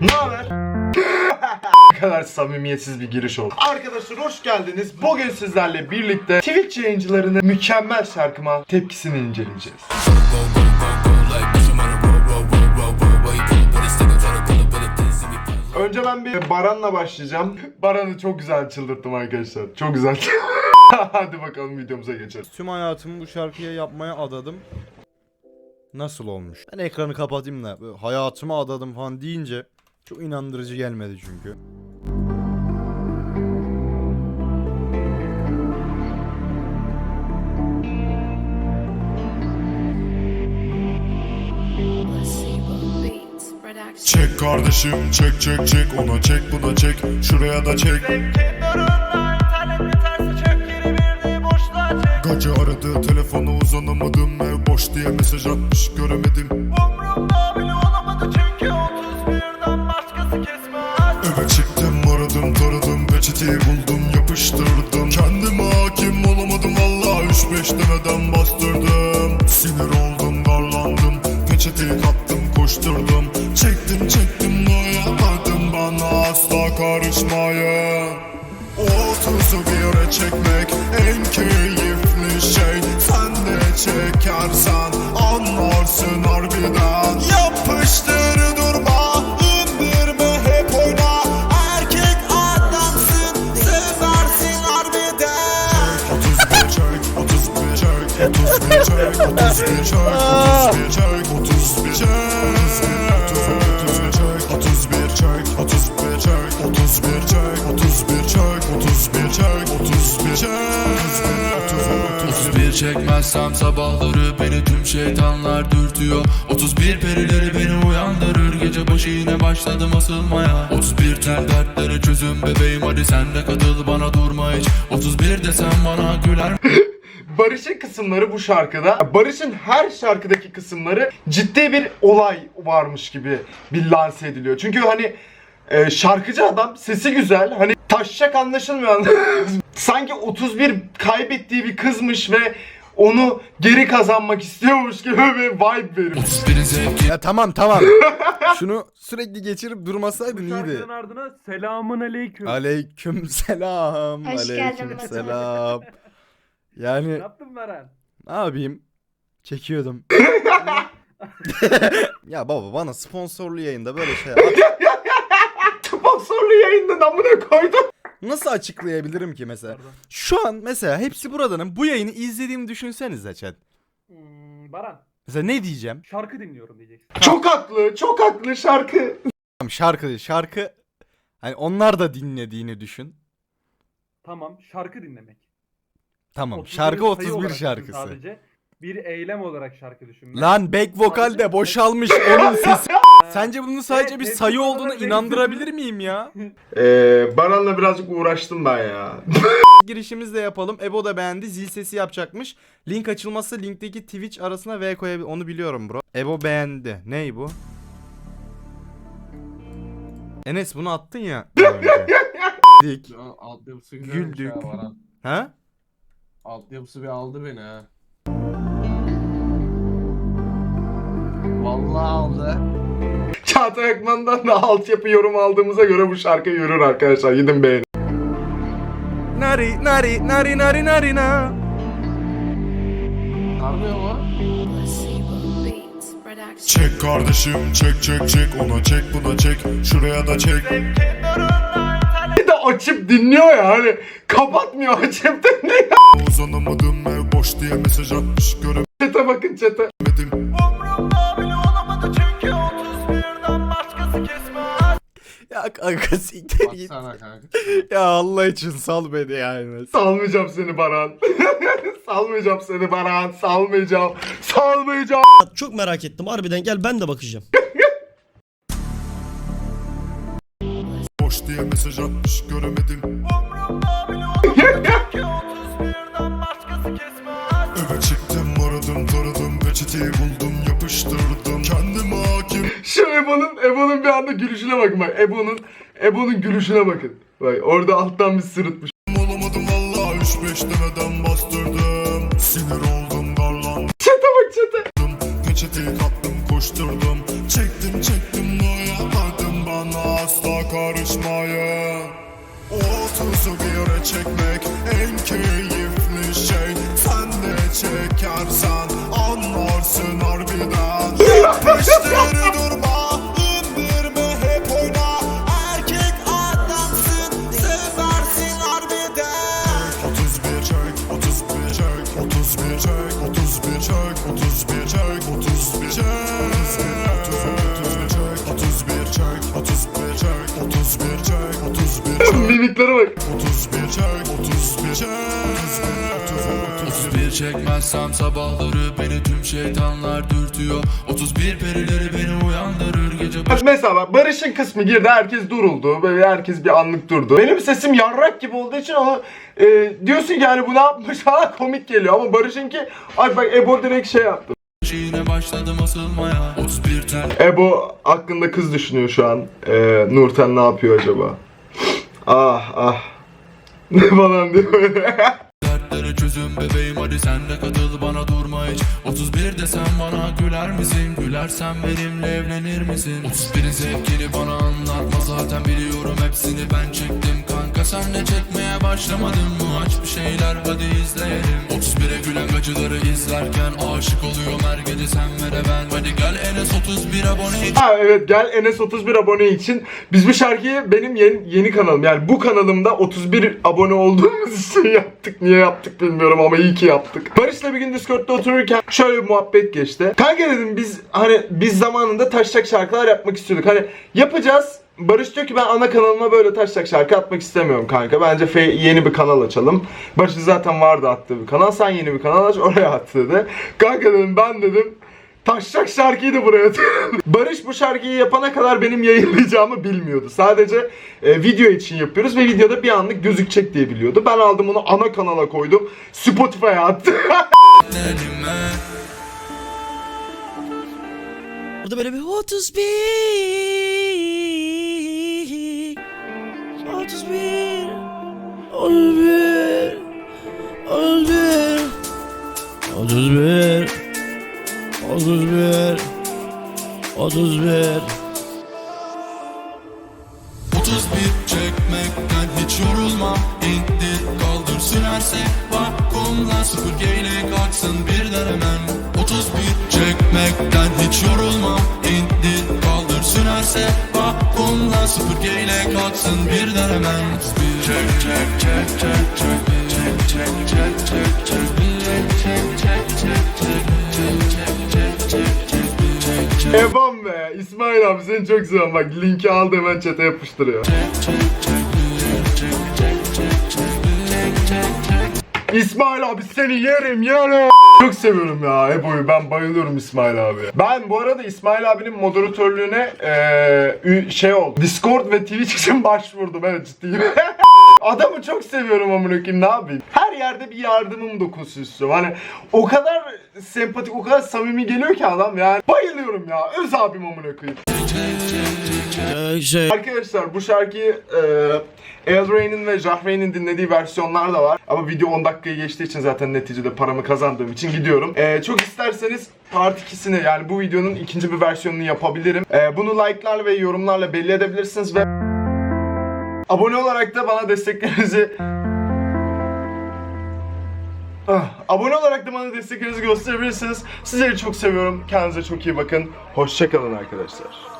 Ne haber? Kadar samimiyetsiz bir giriş oldu. Arkadaşlar hoş geldiniz. Bugün sizlerle birlikte Twitch yayıncılarının mükemmel şarkıma tepkisini inceleyeceğiz. Önce ben bir Baran'la başlayacağım. Baran'ı çok güzel çıldırttım arkadaşlar. Çok güzel. Hadi bakalım videomuza geçelim. Tüm hayatımı bu şarkıya yapmaya adadım. Nasıl olmuş? Ben ekranı kapatayım da hayatımı adadım falan deyince çok inandırıcı gelmedi çünkü. Çek kardeşim çek çek çek. Ona çek buna çek. Şuraya da çek. Gacı aradı telefonu uzanamadım ev boş diye mesaj atmış. Göremedim çekmezsem sabahları beni tüm şeytanlar dürtüyor 31 perileri beni uyandırır gece başı yine başladım asılmaya 31 tel dertlere çözüm bebeğim hadi sen de katıl bana durma hiç 31 desem bana güler Barış'ın kısımları bu şarkıda. Barış'ın her şarkıdaki kısımları ciddi bir olay varmış gibi bir lanse ediliyor. Çünkü hani e, şarkıcı adam sesi güzel. Hani taşacak anlaşılmıyor. Sanki 31 kaybettiği bir kızmış ve onu geri kazanmak istiyormuş gibi bir vibe veriyor. 31'in zevki Ya tamam tamam. Şunu sürekli geçirip durmasaydın iyiydi. Şarkının ardına selamun aleyküm. Aleyküm selam. Hoş geldin Aleyküm Batu. selam. ne Yani yaptın Beren? ne yapayım? Çekiyordum. ya baba bana sponsorlu yayında böyle şey Sponsorlu yayından amına koydum. Nasıl açıklayabilirim ki mesela? Pardon. Şu an mesela hepsi buradanın bu yayını izlediğimi düşünsenize chat. Hmm, Baran Mesela ne diyeceğim? şarkı dinliyorum diyeceksin. Çok haklı, çok haklı şarkı. Tamam şarkı şarkı hani onlar da dinlediğini düşün. Tamam şarkı dinlemek. Tamam 31 şarkı sayı 31 olarak düşün şarkısı. Sadece bir eylem olarak şarkı düşünmek. Lan back vokal de boşalmış onun sesi. Sence bunun sadece Evet, bir sayı olduğunu inandırabilir miyim ya? Ee, Baran'la birazcık uğraştım ben ya. Girişimizi de yapalım. Ebo da beğendi. Zil sesi yapacakmış. Link açılmazsa linkteki Twitch arasına V koyabilir. Onu biliyorum bro. Ebo beğendi. Ney bu? Enes bunu attın ya. daha önce. Dik. Ya, Güldük. güzelmiş Baran. Ha? Altyapısı bir aldı beni ha. Vallahi aldı. Çağatay Akman'dan da altyapı yorum aldığımıza göre bu şarkı yürür arkadaşlar. Gidin beğenin. Nari nari nari nari nari na. Sarmıyor mu? Çek kardeşim çek çek çek ona çek buna çek şuraya da çek Bir de açıp dinliyor ya hani kapatmıyor açıp dinliyor. Uzanamadım ev boş diye mesaj atmış göremedim Çete bakın çete. Ya kanka siktir git. Baksana kanka. Ya Allah için sal beni ya Enes. Salmayacağım seni Baran. salmayacağım seni Baran. Salmayacağım. Salmayacağım. Çok merak ettim. Harbiden gel ben de bakacağım. boş diye mesaj atmış göremedim Eve çıktım aradım taradım peçeteyi buldum yapıştırdım Ebo'nun Ebo'nun bir anda gülüşüne bakın bak. Ebo'nun Ebo'nun gülüşüne bakın. Bak orada alttan bir sırıtmış. olamadım valla 3-5 demeden bastırdım Sinir oldum darlandım Çete bak çete. Peçeteyi kaptım koşturdum Mimiklere bak. 31 çek 31 çek 31 çekmezsem sabahları beni tüm şeytanlar dürtüyor 31 perileri beni uyandırır gece Bak mesela bak Barış'ın kısmı girdi herkes duruldu böyle herkes bir anlık durdu. Benim sesim yarrak gibi olduğu için onu e, diyorsun ki yani bu ne yapmış falan komik geliyor ama Barış'ınki ay bak Ebo direkt şey yaptı. yine başladım asılmaya 31 tel Ebo hakkında kız düşünüyor şu an. E, Nurten ne yapıyor acaba? Ah ah. Ne falan diyor dertlere çözüm bebeğim hadi sen de katıl bana durma hiç. 31 desem bana güler misin? Gülersen benimle evlenir misin? 31'in zevkini bana anlatma zaten biliyorum hepsini ben çektim. Kanka sen de çekmeye başlamadın mı? Aç bir şeyler hadi izleyelim 31'e gülen acıları izlerken aşık oluyorum her sen ve de ben hadi gel Enes 31 abone Ha evet gel Enes 31 abone için. Biz bu şarkıyı benim yeni, yeni kanalım yani bu kanalımda 31 abone olduğumuz için yaptık. Niye yaptık bilmiyorum ama iyi ki yaptık. Barış'la bir gün Discord'da otururken şöyle bir muhabbet geçti. Kanka dedim biz hani biz zamanında taşacak şarkılar yapmak istiyorduk. Hani yapacağız. Barış diyor ki ben ana kanalıma böyle taşacak şarkı atmak istemiyorum kanka. Bence yeni bir kanal açalım. Barış'ın zaten vardı attığı bir kanal. Sen yeni bir kanal aç oraya at dedi. Kanka dedim ben dedim Taşacak şarkıyı da buraya. Barış bu şarkıyı yapana kadar benim yayınlayacağımı bilmiyordu. Sadece e, video için yapıyoruz ve videoda bir anlık gözükecek diye biliyordu. Ben aldım onu ana kanala koydum. Spotify'a elime Burada böyle bir 31 31 31 31 31 31 31 çekmekten hiç yorulma. İndir kaldır sürerse vakumla Sıfır geyle kalksın birden hemen. 31 çekmekten hiç yorulma. İndir kaldır sürerse Bununla süpürgeyle kalksın birden hemen Çek çek çek çek çek Çek çek çek çek çek Çek çek çek çek çek Devam be İsmail abi seni çok seviyorum bak linki al hemen çete yapıştırıyor Çek çek çek İsmail abi seni yerim yerim. Çok seviyorum ya Ebo'yu. Ben bayılıyorum İsmail abi. Ben bu arada İsmail abinin moderatörlüğüne eee, ü- şey oldu. Discord ve Twitch için başvurdum. Evet ciddiyim. Adamı çok seviyorum amına koyayım ne yapayım. Her yerde bir yardımım dokunsun istiyorum. Hani o kadar sempatik, o kadar samimi geliyor ki adam yani. Bayılıyorum ya. Öz abim amına koyayım. Ee, şey Arkadaşlar bu şarkıyı e, El Rey'nin ve Jahreyn'in dinlediği versiyonlar da var. Ama video 10 dakikayı geçtiği için zaten neticede paramı kazandığım için gidiyorum. E, çok isterseniz part 2'sini yani bu videonun ikinci bir versiyonunu yapabilirim. E, bunu like'lar ve yorumlarla belli edebilirsiniz ve abone olarak da bana desteklerinizi Ah, abone olarak da bana desteklerinizi gösterebilirsiniz. Sizleri çok seviyorum. Kendinize çok iyi bakın. Hoşçakalın arkadaşlar.